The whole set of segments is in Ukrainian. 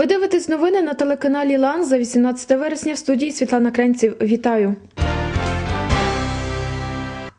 Ви дивитесь новини на телеканалі Лан за 18 вересня в студії Світлана Кренців. Вітаю.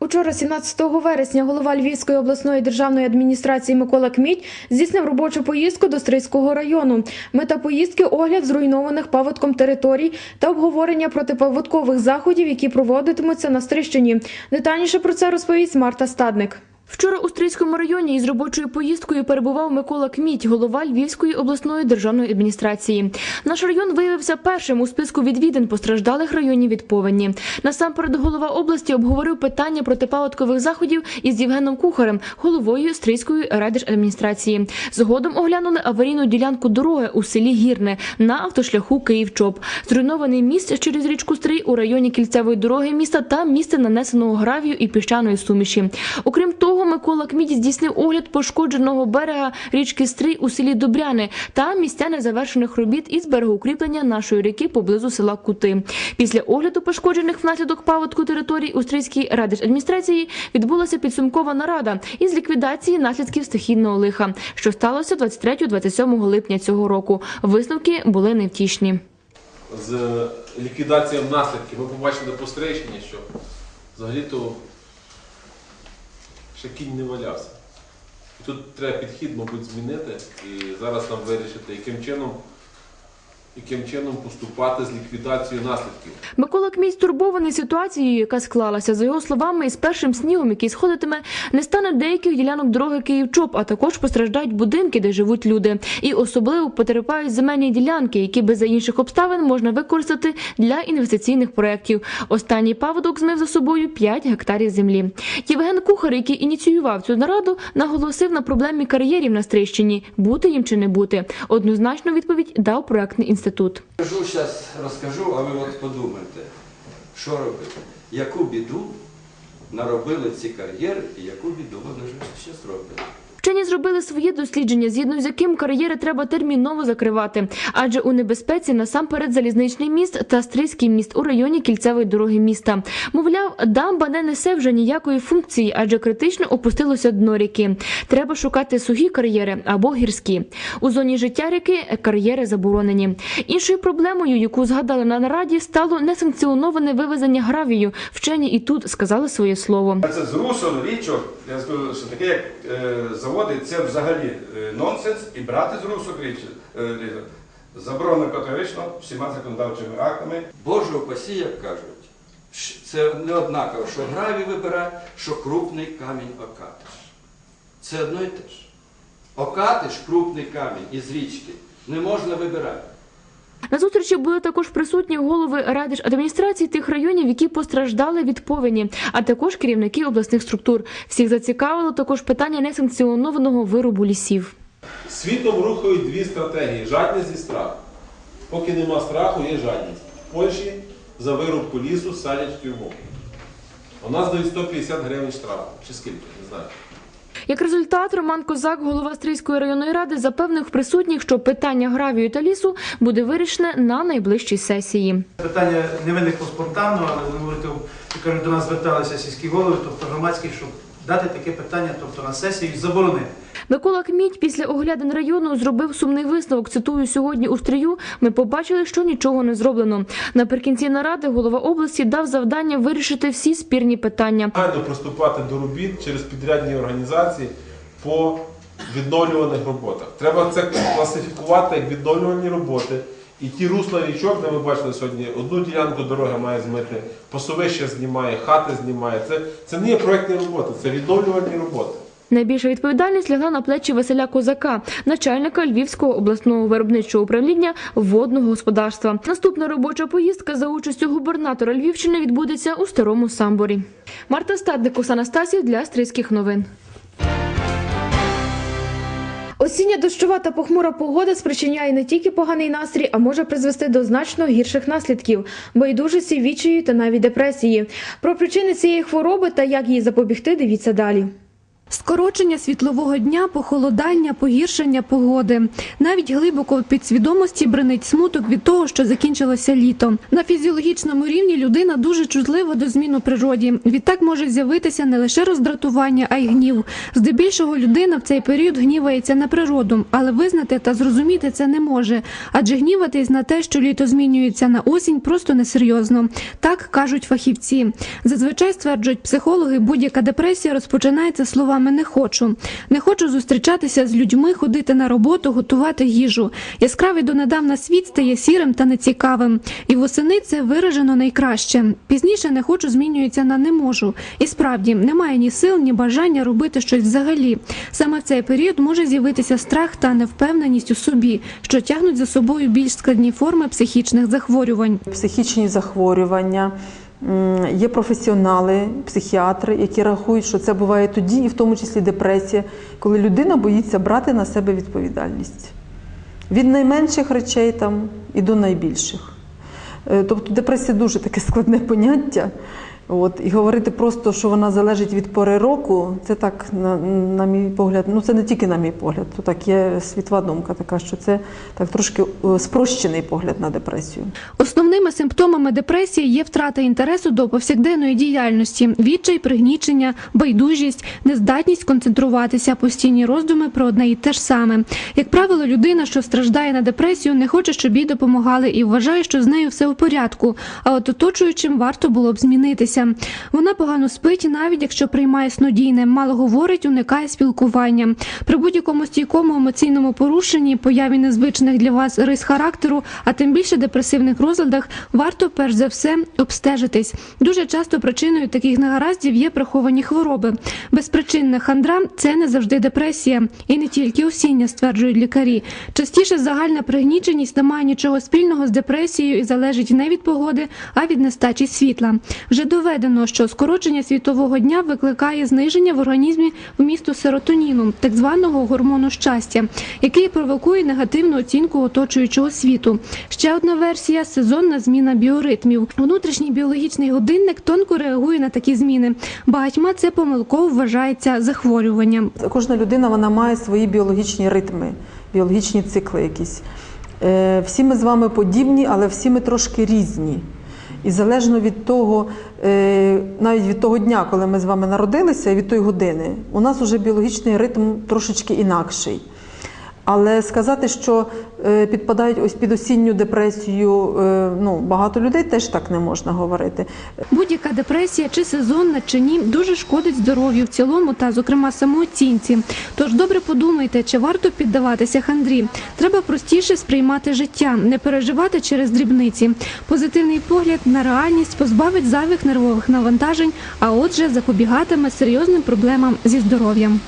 Учора, 17 вересня, голова Львівської обласної державної адміністрації Микола Кміть здійснив робочу поїздку до Стрийського району. Мета поїздки огляд зруйнованих паводком територій та обговорення протипаводкових заходів, які проводитимуться на Стрищині. Детальніше про це розповість Марта Стадник. Вчора у Стрийському районі із робочою поїздкою перебував Микола Кміть, голова Львівської обласної державної адміністрації. Наш район виявився першим у списку відвідин постраждалих районів від повені. Насамперед голова області обговорив питання протипаводкових заходів із Євгеном Кухарем, головою Стрийської райдержадміністрації. Згодом оглянули аварійну ділянку дороги у селі Гірне на автошляху Київ-Чоп. Зруйнований міст через річку Стрий у районі кільцевої дороги міста та місце нанесеного гравію і піщаної суміші. Окрім того, Микола Кміді здійснив огляд пошкодженого берега річки Стрий у селі Добряни та місця незавершених робіт із берегоукріплення нашої ріки поблизу села Кути. Після огляду пошкоджених внаслідок паводку територій у Стрийській радержадміністрації відбулася підсумкова нарада із ліквідації наслідків стихійного лиха, що сталося 23-27 липня цього року. Висновки були невтішні. з ліквідацією наслідків. Ми побачили по що взагалі-то ще кінь не валявся. І тут треба підхід, мабуть, змінити і зараз нам вирішити, яким чином, яким чином поступати з ліквідацією наслідків. Микола Кмій стурбований ситуацією, яка склалася. За його словами, із першим снігом, який сходитиме, не стане деяких ділянок дороги Київ-Чоп, а також постраждають будинки, де живуть люди. І особливо потерпають земельні ділянки, які без за інших обставин можна використати для інвестиційних проєктів. Останній паводок змив за собою 5 гектарів землі. Євген Кухар, який ініціював цю нараду, наголосив на проблемі кар'єрів на Стрийщині – бути їм чи не бути. Однозначну відповідь дав проектний інститут. Кажу, зараз розкажу, а ви от подумайте, що робити. Яку біду наробили ці кар'єри і яку біду вони зараз ще зроблять. Вчені зробили своє дослідження, згідно з яким кар'єри треба терміново закривати, адже у небезпеці насамперед залізничний міст та стрийський міст у районі кільцевої дороги міста. Мовляв, дамба не несе вже ніякої функції, адже критично опустилося дно ріки. Треба шукати сухі кар'єри або гірські. У зоні життя ріки кар'єри заборонені. Іншою проблемою, яку згадали на нараді, стало несанкціоноване вивезення гравію. Вчені і тут сказали своє слово. Це з русом річок, що таке як е, заводи, це взагалі е, нонсенс і брати з русок річ е, заборонено категорично всіма законодавчими актами. Боже упасі, як кажуть, це не однаково, що гравій вибирає, що крупний камінь окатиш. Це одно і те ж. Окатиш крупний камінь із річки не можна вибирати. На зустрічі були також присутні голови райдержадміністрації тих районів, які постраждали від повені, а також керівники обласних структур. Всіх зацікавило також питання несанкціонованого вирубу лісів. Світом рухають дві стратегії: жадність і страх. Поки нема страху, є жадність. В Польщі за вирубку лісу садять в тюрму. У нас дають 150 гривень штрафу. Чи скільки? Не знаю. Як результат, Роман Козак, голова Стрийської районної ради, запевнив присутніх, що питання гравію та лісу буде вирішене на найближчій сесії. Питання не виникло спонтанно, але ви говорите, як до нас зверталися сільські голови, тобто громадські, щоб дати таке питання, тобто на сесію і заборонити. Микола Кміть після оглядин району зробив сумний висновок. Цитую сьогодні у стрію. Ми побачили, що нічого не зроблено. Наприкінці наради голова області дав завдання вирішити всі спірні питання. Негайно приступати до робіт через підрядні організації по відновлюваних роботах. Треба це класифікувати як відновлювані роботи. І ті русла річок, де ми бачили сьогодні, одну ділянку дороги має змити, пасовище знімає, хати знімає. Це, це не є проєктні роботи, це відновлювані роботи. Найбільша відповідальність лягла на плечі Василя Козака, начальника Львівського обласного виробничого управління водного господарства. Наступна робоча поїздка за участю губернатора Львівщини відбудеться у старому самборі. Марта Стадник, Оксана для Стрийських новин. Осіння дощова та похмура погода спричиняє не тільки поганий настрій, а може призвести до значно гірших наслідків байдужості, відчаю та навіть депресії. Про причини цієї хвороби та як їй запобігти, дивіться далі. Скорочення світлового дня, похолодання, погіршення погоди. Навіть глибоко в підсвідомості бренить смуток від того, що закінчилося літо. На фізіологічному рівні людина дуже чутлива до змін у природі. Відтак може з'явитися не лише роздратування, а й гнів. Здебільшого людина в цей період гнівається на природу, але визнати та зрозуміти це не може. Адже гніватись на те, що літо змінюється на осінь, просто несерйозно. Так кажуть фахівці. Зазвичай стверджують психологи, будь-яка депресія розпочинається словами не хочу. Не хочу зустрічатися з людьми, ходити на роботу, готувати їжу. Яскравий донедавна світ стає сірим та нецікавим. І восени це виражено найкраще. Пізніше не хочу змінюється на не можу. І справді немає ні сил, ні бажання робити щось взагалі. Саме в цей період може з'явитися страх та невпевненість у собі, що тягнуть за собою більш складні форми психічних захворювань. психічні захворювання. Є професіонали, психіатри, які рахують, що це буває тоді, і в тому числі депресія, коли людина боїться брати на себе відповідальність від найменших речей там і до найбільших. Е, Тобто депресія дуже таке складне поняття. От, і говорити просто, що вона залежить від пори року, це так, на, на мій погляд, ну це не тільки на мій погляд, то так є світова думка така, що це так трошки е, спрощений погляд на депресію. Основними симптомами депресії є втрата інтересу до повсякденної діяльності, відчай, пригнічення, байдужість, нездатність концентруватися, постійні роздуми про одне і те ж саме. Як правило, людина, що страждає на депресію, не хоче, щоб їй допомагали, і вважає, що з нею все у порядку. А от оточуючим варто було б змінитися. Вона погано спить, навіть якщо приймає снодійне, мало говорить, уникає спілкування. При будь-якому стійкому емоційному порушенні, появі незвичних для вас рис характеру, а тим більше депресивних розладах, варто перш за все обстежитись. Дуже часто причиною таких негараздів є приховані хвороби. Безпричинна хандра це не завжди депресія, і не тільки осіння, стверджують лікарі. Частіше загальна пригніченість не має нічого спільного з депресією і залежить не від погоди, а від нестачі світла. Вже доведено, що скорочення світового дня викликає зниження в організмі вмісту серотоніну, так званого гормону щастя, який провокує негативну оцінку оточуючого світу. Ще одна версія сезонна зміна біоритмів. Внутрішній біологічний годинник тонко реагує на такі зміни. Багатьма це помилково вважається захворюванням. Кожна людина вона має свої біологічні ритми, біологічні цикли якісь. Е, Всі ми з вами подібні, але всі ми трошки різні. І залежно від того, е, навіть від того дня, коли ми з вами народилися, і від тої години, у нас вже біологічний ритм трошечки інакший. Але сказати, що е, підпадають ось під осінню депресію, е, ну багато людей теж так не можна говорити. Будь-яка депресія, чи сезонна, чи ні, дуже шкодить здоров'ю в цілому та, зокрема, самооцінці. Тож добре подумайте, чи варто піддаватися хандрі. Треба простіше сприймати життя, не переживати через дрібниці. Позитивний погляд на реальність позбавить зайвих нервових навантажень, а отже, запобігатиме серйозним проблемам зі здоров'ям.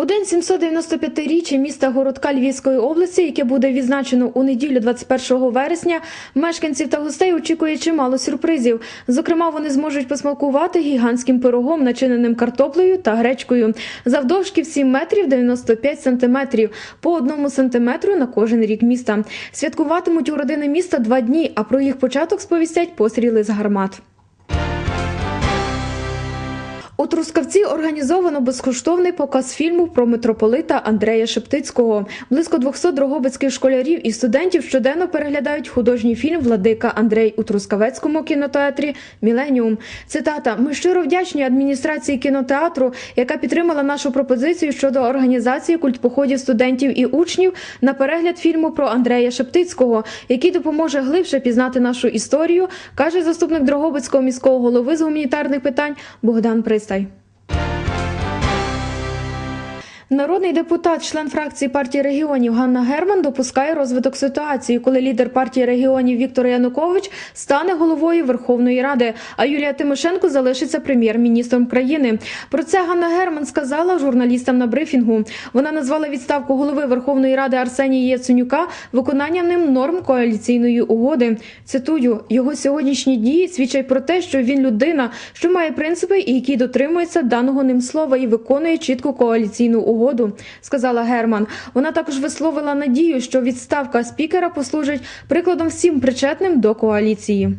У день 795-річчя міста Городка Львівської області, яке буде відзначено у неділю 21 вересня, мешканців та гостей очікує чимало сюрпризів. Зокрема, вони зможуть посмакувати гігантським пирогом, начиненим картоплею та гречкою. Завдовжки в 7 метрів 95 сантиметрів, по одному сантиметру на кожен рік міста. Святкуватимуть у родини міста два дні, а про їх початок сповістять постріли з гармат. У Трускавці організовано безкоштовний показ фільму про митрополита Андрея Шептицького. Близько 200 дрогобицьких школярів і студентів щоденно переглядають художній фільм Владика Андрей у Трускавецькому кінотеатрі Міленіум. Цитата: Ми щиро вдячні адміністрації кінотеатру, яка підтримала нашу пропозицію щодо організації культпоходів студентів і учнів на перегляд фільму про Андрея Шептицького, який допоможе глибше пізнати нашу історію, каже заступник Дрогобицького міського голови з гуманітарних питань Богдан korzystaj. Народний депутат, член фракції партії регіонів Ганна Герман допускає розвиток ситуації, коли лідер партії регіонів Віктор Янукович стане головою Верховної Ради, а Юлія Тимошенко залишиться прем'єр-міністром країни. Про це Ганна Герман сказала журналістам на брифінгу. Вона назвала відставку голови Верховної Ради Арсенія Яценюка виконанням ним норм коаліційної угоди. Цитую, його сьогоднішні дії свідчать про те, що він людина, що має принципи і який дотримується даного ним слова і виконує чітку коаліційну угоду, сказала Герман. Вона також висловила надію, що відставка спікера послужить прикладом всім причетним до коаліції.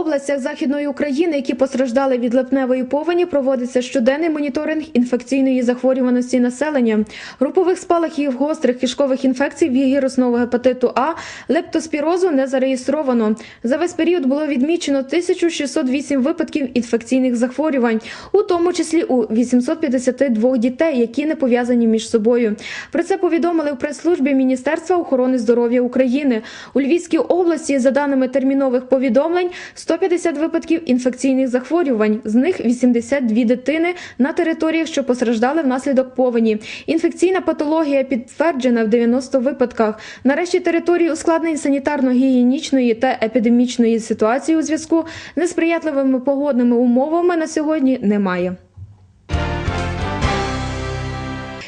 Областях Західної України, які постраждали від липневої повені, проводиться щоденний моніторинг інфекційної захворюваності населення, групових спалахів гострих кишкових інфекцій, вірусного гепатиту А, лептоспірозу не зареєстровано. За весь період було відмічено 1608 випадків інфекційних захворювань, у тому числі у 852 дітей, які не пов'язані між собою. Про це повідомили в прес-службі Міністерства охорони здоров'я України. У Львівській області, за даними термінових повідомлень, 150 випадків інфекційних захворювань, з них 82 дитини на територіях, що постраждали внаслідок повені. Інфекційна патологія підтверджена в 90 випадках. Нарешті території ускладнень санітарно-гігієнічної та епідемічної ситуації у зв'язку з несприятливими погодними умовами на сьогодні немає.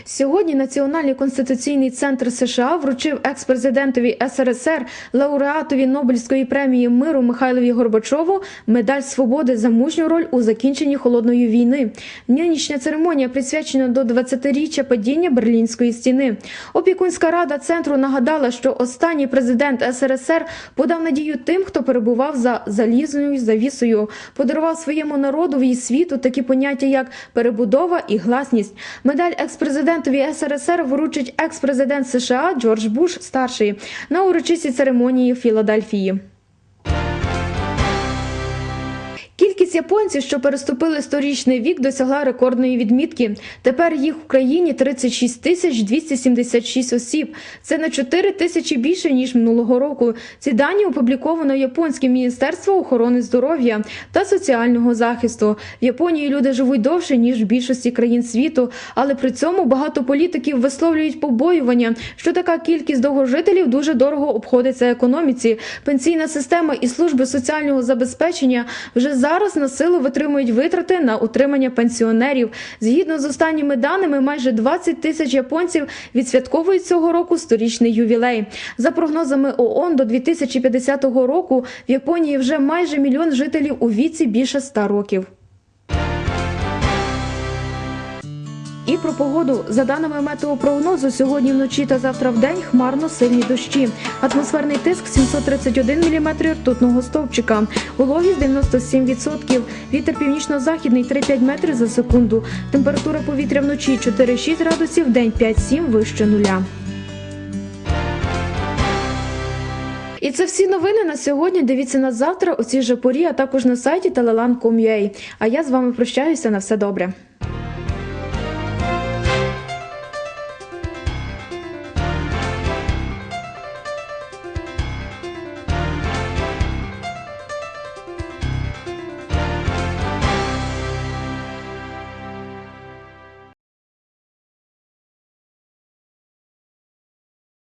Сьогодні Національний конституційний центр США вручив екс-президентові СРСР лауреатові Нобелівської премії миру Михайлові Горбачову медаль свободи за мужню роль у закінченні холодної війни. Нинішня церемонія присвячена до 20-річчя падіння Берлінської стіни. Опікунська рада центру нагадала, що останній президент СРСР подав надію тим, хто перебував за залізною завісою, подарував своєму народу і світу такі поняття, як перебудова і гласність. Медаль екс-президентові СРСР вручить екс-президент США Джордж Буш старший на урочистій церемонії в Філадельфії. Кількість японців, що переступили сторічний вік, досягла рекордної відмітки. Тепер їх в країні 36 тисяч 276 осіб. Це на 4 тисячі більше ніж минулого року. Ці дані опубліковано Японським міністерством охорони здоров'я та соціального захисту. В Японії люди живуть довше ніж в більшості країн світу, але при цьому багато політиків висловлюють побоювання, що така кількість довгожителів дуже дорого обходиться економіці. Пенсійна система і служби соціального забезпечення вже зараз на силу витримують витрати на утримання пенсіонерів. Згідно з останніми даними, майже 20 тисяч японців відсвятковують цього року сторічний ювілей. За прогнозами ООН, до 2050 року в Японії вже майже мільйон жителів у віці більше 100 років. І про погоду. За даними метеопрогнозу, сьогодні вночі та завтра в день хмарно сильні дощі. Атмосферний тиск 731 мм ртутного стовпчика. Вологість 97%. Вітер північно-західний 3-5 метрів за секунду. Температура повітря вночі 4-6 градусів, день 5-7 вище нуля. І це всі новини на сьогодні. Дивіться нас завтра у цій же порі, а також на сайті telelan.com.ua. А я з вами прощаюся на все добре.